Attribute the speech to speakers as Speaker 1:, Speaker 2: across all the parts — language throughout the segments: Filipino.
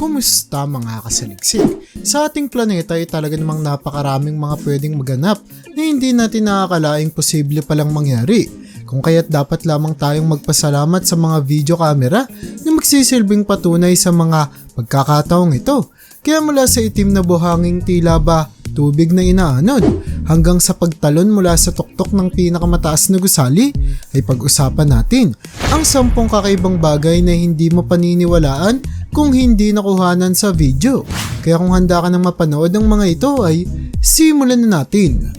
Speaker 1: Kumusta mga kasaliksik? Sa ating planeta ay talaga namang napakaraming mga pwedeng maganap na hindi natin nakakalaing posible palang mangyari. Kung kaya't dapat lamang tayong magpasalamat sa mga video camera na magsisilbing patunay sa mga pagkakataong ito. Kaya mula sa itim na buhanging tila ba tubig na inaanod hanggang sa pagtalon mula sa tuktok ng pinakamataas na gusali ay pag-usapan natin ang sampung kakaibang bagay na hindi mo paniniwalaan kung hindi nakuhanan sa video. Kaya kung handa ka nang mapanood ng mga ito ay simulan na natin.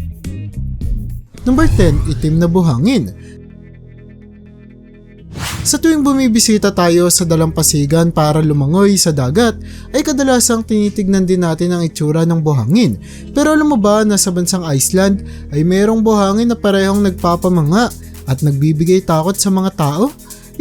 Speaker 1: Number 10, itim na buhangin. Sa tuwing bumibisita tayo sa dalampasigan para lumangoy sa dagat, ay kadalasang tinitignan din natin ang itsura ng buhangin. Pero alam mo ba na sa bansang Iceland ay mayroong buhangin na parehong nagpapamanga at nagbibigay takot sa mga tao?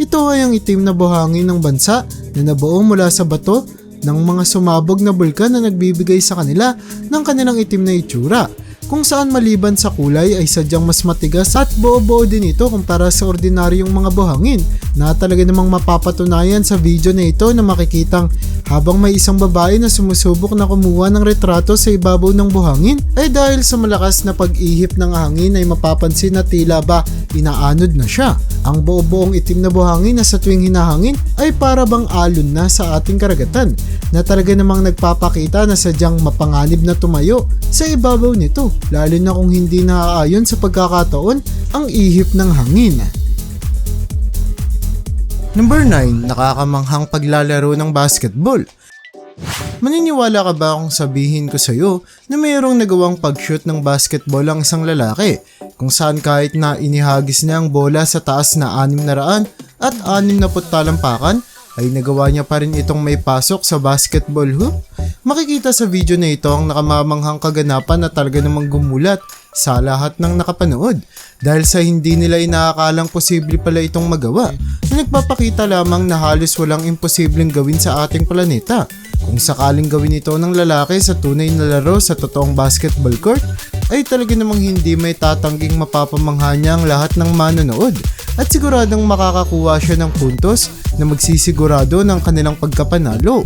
Speaker 1: Ito ay ang itim na buhangin ng bansa na nabuo mula sa bato ng mga sumabog na bulkan na nagbibigay sa kanila ng kanilang itim na itsura kung saan maliban sa kulay ay sadyang mas matigas at buo-buo din ito kumpara sa ordinaryong mga buhangin na talaga namang mapapatunayan sa video na ito na makikitang habang may isang babae na sumusubok na kumuha ng retrato sa ibabaw ng buhangin ay dahil sa malakas na pag-ihip ng hangin ay mapapansin na tila ba inaanod na siya. Ang buo-buong itim na buhangin na sa tuwing hinahangin ay para bang alon na sa ating karagatan na talaga namang nagpapakita na sadyang mapanganib na tumayo sa ibabaw nito lalo na kung hindi naaayon sa pagkakataon ang ihip ng hangin. Number 9, nakakamanghang paglalaro ng basketball. Maniniwala ka ba kung sabihin ko sa'yo na mayroong nagawang pag-shoot ng basketball ang isang lalaki kung saan kahit na inihagis niya ang bola sa taas na 600 at 60 talampakan ay nagawa niya pa rin itong may pasok sa basketball hoop? Makikita sa video na ito ang nakamamanghang kaganapan na talaga namang gumulat sa lahat ng nakapanood dahil sa hindi nila inaakalang posible pala itong magawa na nagpapakita lamang na halos walang imposibleng gawin sa ating planeta. Kung sakaling gawin ito ng lalaki sa tunay na laro sa totoong basketball court, ay talaga namang hindi may tatangging mapapamangha niya ang lahat ng manonood at siguradong makakakuha siya ng puntos na magsisigurado ng kanilang pagkapanalo.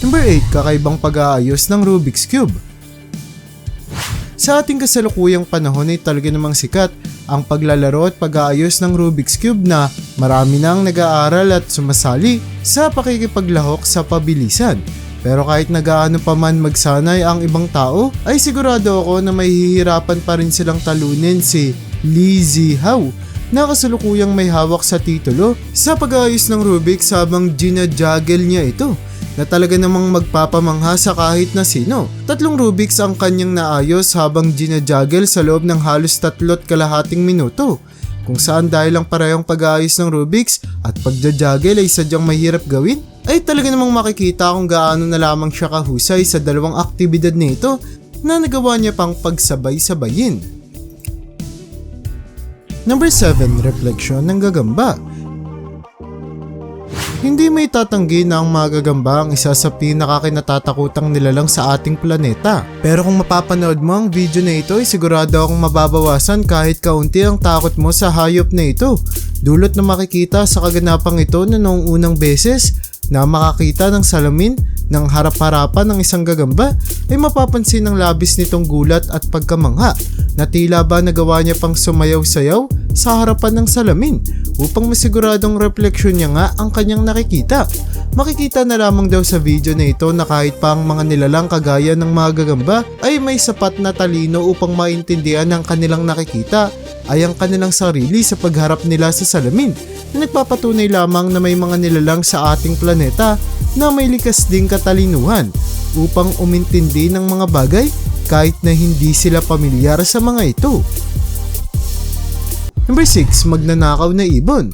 Speaker 1: Number 8, kakaibang pag-aayos ng Rubik's Cube. Sa ating kasalukuyang panahon ay talaga namang sikat ang paglalaro at pag-aayos ng Rubik's Cube na marami nang nag-aaral at sumasali sa pakikipaglahok sa pabilisan. Pero kahit nagaano pa man magsanay ang ibang tao, ay sigurado ako na may hihirapan pa rin silang talunin si Lee Zihao na kasalukuyang may hawak sa titulo sa pag-aayos ng Rubik's habang ginajaggle niya ito na talaga namang magpapamangha sa kahit na sino. Tatlong Rubik's ang kanyang naayos habang ginajaggle sa loob ng halos tatlot kalahating minuto kung saan dahil ang parehong pag-aayos ng Rubik's at pagja-juggle ay sadyang mahirap gawin, ay talaga namang makikita kung gaano na lamang siya kahusay sa dalawang aktibidad nito na nagawa niya pang pagsabay-sabayin. Number 7, refleksyon ng gagamba. Hindi may tatanggi na ang mga gagamba ang isa sa pinakakinatatakutang nilalang sa ating planeta. Pero kung mapapanood mo ang video na ito ay sigurado akong mababawasan kahit kaunti ang takot mo sa hayop na ito. Dulot na makikita sa kaganapang ito na noong unang beses na makakita ng salamin ng harap-harapan ng isang gagamba ay mapapansin ng labis nitong gulat at pagkamangha na tila ba nagawa niya pang sumayaw-sayaw sa harapan ng salamin upang masiguradong refleksyon niya nga ang kanyang nakikita. Makikita na lamang daw sa video na ito na kahit pa ang mga nilalang kagaya ng mga gagamba ay may sapat na talino upang maintindihan ang kanilang nakikita ay ang kanilang sarili sa pagharap nila sa salamin na nagpapatunay lamang na may mga nilalang sa ating planeta na may likas ding katalinuhan upang umintindi ng mga bagay kahit na hindi sila pamilyar sa mga ito. Number 6, magnanakaw na ibon.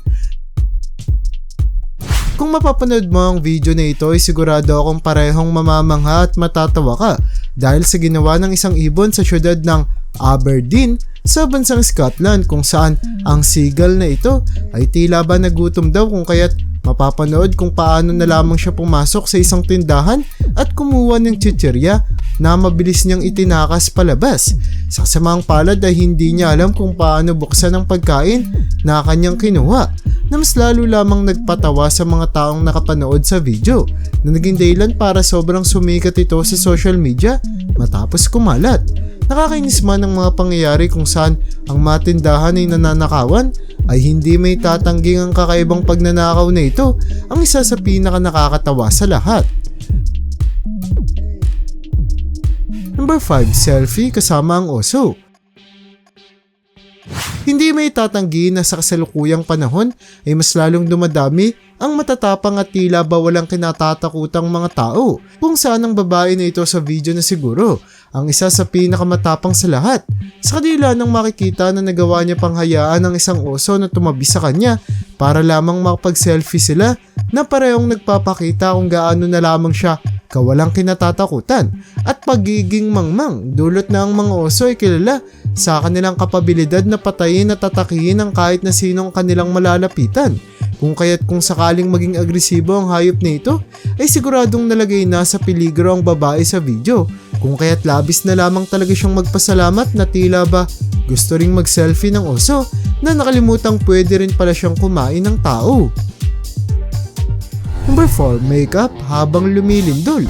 Speaker 1: Kung mapapanood mo ang video na ito ay sigurado akong parehong mamamangha at matatawa ka dahil sa ginawa ng isang ibon sa syudad ng Aberdeen sa bansang Scotland kung saan ang seagull na ito ay tila ba nagutom daw kung kaya't mapapanood kung paano na lamang siya pumasok sa isang tindahan at kumuha ng chichirya na mabilis niyang itinakas palabas. Sa kasamang palad ay hindi niya alam kung paano buksan ang pagkain na kanyang kinuha na mas lalo lamang nagpatawa sa mga taong nakapanood sa video na naging dahilan para sobrang sumikat ito sa social media matapos kumalat. Nakakainis man ang mga pangyayari kung saan ang matindahan ay nananakawan ay hindi may tatangging ang kakaibang pagnanakaw na ito ang isa sa pinaka nakakatawa sa lahat. Number 5, selfie kasama ang oso. Hindi may tatanggi na sa kasalukuyang panahon ay mas lalong dumadami ang matatapang at tila ba walang kinatatakutang mga tao kung saan ang babae na ito sa video na siguro ang isa sa pinakamatapang sa lahat. Sa kadila nang makikita na nagawa niya pang hayaan ng isang oso na tumabi sa kanya para lamang makapag-selfie sila na parehong nagpapakita kung gaano na lamang siya kawalang kinatatakutan at pagiging mangmang dulot na ang mga oso ay kilala sa kanilang kapabilidad na patayin at tatakihin ang kahit na sinong kanilang malalapitan. Kung kaya't kung sakaling maging agresibo ang hayop na ito, ay siguradong nalagay na sa peligro ang babae sa video. Kung kaya't labis na lamang talaga siyang magpasalamat na tila ba gusto ring mag-selfie ng oso na nakalimutang pwede rin pala siyang kumain ng tao. Number 4, makeup habang lumilindol.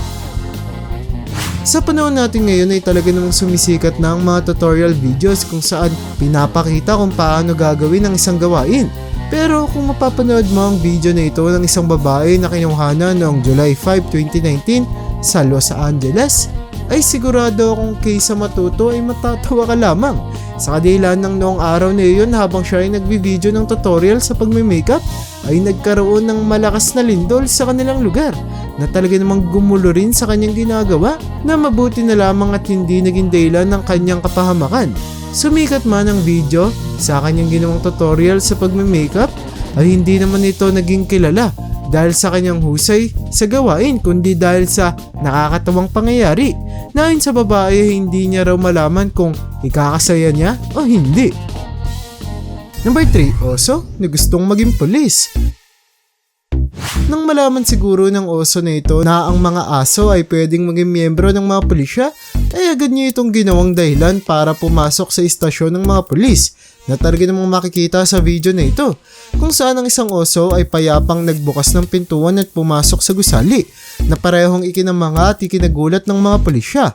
Speaker 1: Sa panahon natin ngayon ay talaga namang sumisikat na ang mga tutorial videos kung saan pinapakita kung paano gagawin ang isang gawain. Pero kung mapapanood mo ang video na ito ng isang babae na kinuhanan noong July 5, 2019 sa Los Angeles, ay sigurado akong kaysa matuto ay matatawa ka lamang. Sa kadilan ng noong araw na iyon habang siya ay nagbibideo ng tutorial sa pagme-makeup, ay nagkaroon ng malakas na lindol sa kanilang lugar na talaga namang gumulo rin sa kanyang ginagawa na mabuti na lamang at hindi naging dahilan ng kanyang kapahamakan. Sumikat man ang video sa kanyang ginawang tutorial sa pagme-makeup ay hindi naman ito naging kilala dahil sa kanyang husay sa gawain kundi dahil sa nakakatawang pangyayari na sa babae hindi niya raw malaman kung ikakasaya niya o hindi. Number 3, oso na gustong maging pulis. Nang malaman siguro ng oso na ito na ang mga aso ay pwedeng maging miyembro ng mga pulisya, ay agad niya itong ginawang dahilan para pumasok sa istasyon ng mga pulis na talaga namang makikita sa video na ito kung saan ang isang oso ay payapang nagbukas ng pintuan at pumasok sa gusali na parehong ikinamanga at ikinagulat ng mga pulisya.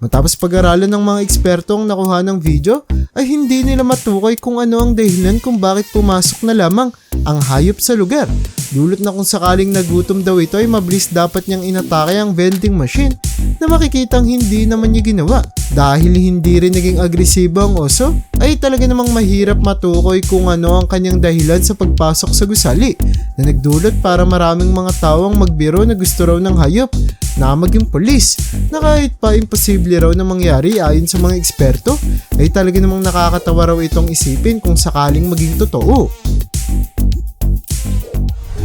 Speaker 1: Matapos pag-aralan ng mga eksperto ang nakuha ng video, ay hindi nila matukoy kung ano ang dahilan kung bakit pumasok na lamang ang hayop sa lugar. Dulot na kung sakaling nagutom daw ito ay mabilis dapat niyang inatake ang vending machine na makikitang hindi naman niya ginawa. Dahil hindi rin naging agresibo ang oso, ay talaga namang mahirap matukoy kung ano ang kanyang dahilan sa pagpasok sa gusali na nagdulot para maraming mga tao ang magbiro na gusto raw ng hayop na maging polis na kahit pa imposible raw na mangyari ayon sa mga eksperto ay talaga namang nakakatawa raw itong isipin kung sakaling maging totoo.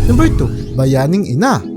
Speaker 1: Number 2, Bayaning Ina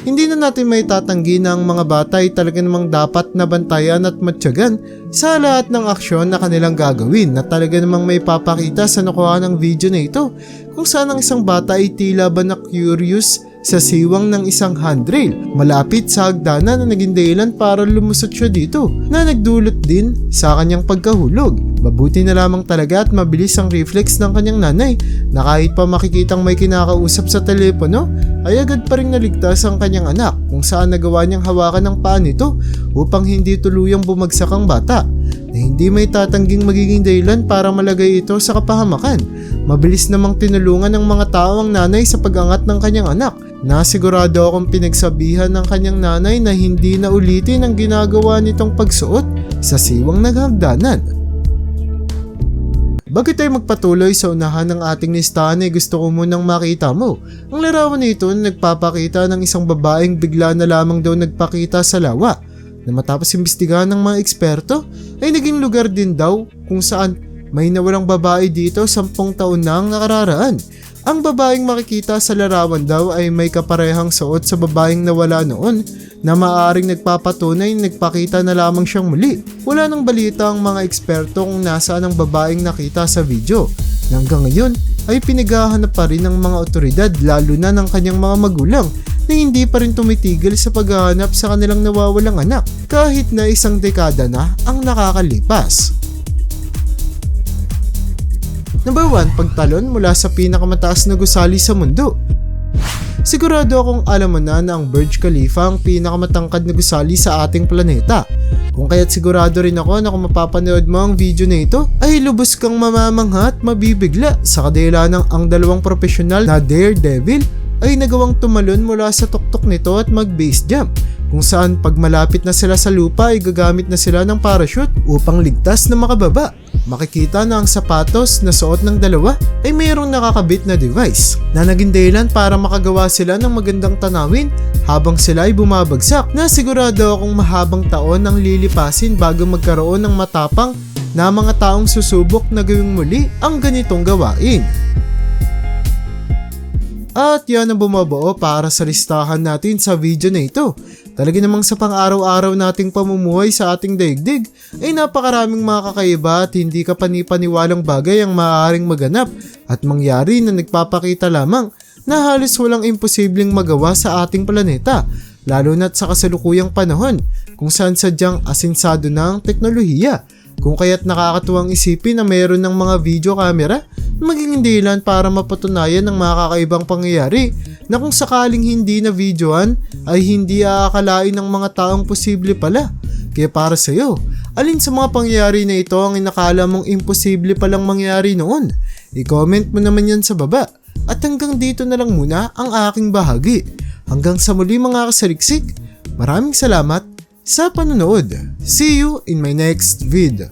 Speaker 1: hindi na natin may tatanggi na ang mga bata ay talaga namang dapat nabantayan at matyagan sa lahat ng aksyon na kanilang gagawin na talaga namang may papakita sa nakuha ng video na ito kung saan ang isang bata ay tila ba na curious sa siwang ng isang handrail malapit sa hagdanan na naging dahilan para lumusot siya dito na nagdulot din sa kanyang pagkahulog. Mabuti na lamang talaga at mabilis ang reflex ng kanyang nanay na kahit pa makikitang may kinakausap sa telepono ay agad pa rin naligtas ang kanyang anak kung saan nagawa niyang hawakan ng paa nito upang hindi tuluyang bumagsak ang bata na hindi may tatangging magiging dahilan para malagay ito sa kapahamakan. Mabilis namang tinulungan ng mga tao ang nanay sa pag-angat ng kanyang anak Nasigurado akong pinagsabihan ng kanyang nanay na hindi na ulitin ang ginagawa nitong pagsuot sa siwang naghagdanan. Bago tayo magpatuloy sa unahan ng ating listahan ay gusto ko munang makita mo. Ang larawan nito na nagpapakita ng isang babaeng bigla na lamang daw nagpakita sa lawa na matapos imbestigahan ng mga eksperto ay naging lugar din daw kung saan may nawalang babae dito sampung taon na ang nakararaan ang babaeng makikita sa larawan daw ay may kaparehang suot sa babaeng nawala noon na maaring nagpapatunay nagpakita na lamang siyang muli. Wala nang balita ang mga eksperto kung nasaan ang babaeng nakita sa video. Hanggang ngayon ay pinaghahanap pa rin ng mga otoridad lalo na ng kanyang mga magulang na hindi pa rin tumitigil sa paghahanap sa kanilang nawawalang anak kahit na isang dekada na ang nakakalipas. Number 1, pagtalon mula sa pinakamataas na gusali sa mundo. Sigurado akong alam mo na na ang Burj Khalifa ang pinakamatangkad na gusali sa ating planeta. Kung kaya't sigurado rin ako na kung mapapanood mo ang video na ito, ay lubos kang mamamangha at mabibigla sa kadila ng ang dalawang profesional na Daredevil ay nagawang tumalon mula sa tuktok nito at mag-base jump kung saan pag malapit na sila sa lupa ay gagamit na sila ng parachute upang ligtas na makababa. Makikita na ang sapatos na suot ng dalawa ay mayroong nakakabit na device na naging dahilan para makagawa sila ng magandang tanawin habang sila ay bumabagsak na sigurado akong mahabang taon ang lilipasin bago magkaroon ng matapang na mga taong susubok na gawing muli ang ganitong gawain. At yan ang bumabuo para sa listahan natin sa video na ito. Talaga namang sa pang-araw-araw nating pamumuhay sa ating daigdig ay napakaraming mga kakaiba at hindi ka panipaniwalang bagay ang maaaring maganap at mangyari na nagpapakita lamang na halos walang imposibleng magawa sa ating planeta lalo na't sa kasalukuyang panahon kung saan sadyang asinsado na ang teknolohiya kung kaya't nakakatuwang isipin na mayroon ng mga video camera magiging dahilan para mapatunayan ng mga kakaibang pangyayari na kung sakaling hindi na videoan ay hindi aakalain ng mga taong posible pala. Kaya para sa iyo, alin sa mga pangyayari na ito ang inakala mong imposible palang mangyari noon? I-comment mo naman yan sa baba. At hanggang dito na lang muna ang aking bahagi. Hanggang sa muli mga kasaliksik, maraming salamat sa panonood. See you in my next vid.